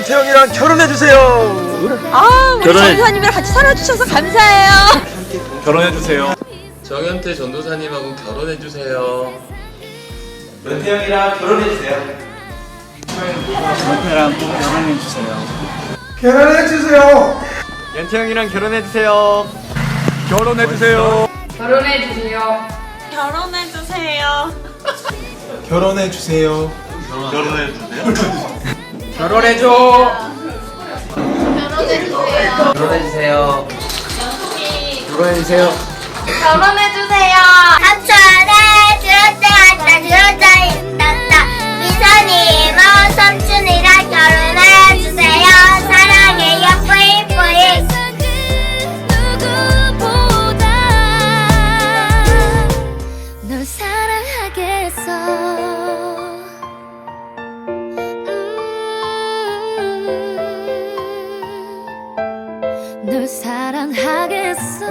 정현태랑 결혼해 주세요. 아, 우리 결혼해- 전도사님이랑 같이 살아주셔서 감사해요. 결혼해주세요. 정현태 전도사님하고 결혼해 주세요. 연태형이랑 결혼해 주세요. 연태랑 꼭 결혼해주세요. 결혼해 주세요. 연태 형이랑 결혼해주세요. 결혼해주세요. 결혼해주세요. 결혼해주세요. 결혼해 주세요. 결혼해 줘. 결혼해주세요. 결혼해주세요. 결혼해주세요. 삼촌에 들었다 널 사랑하겠어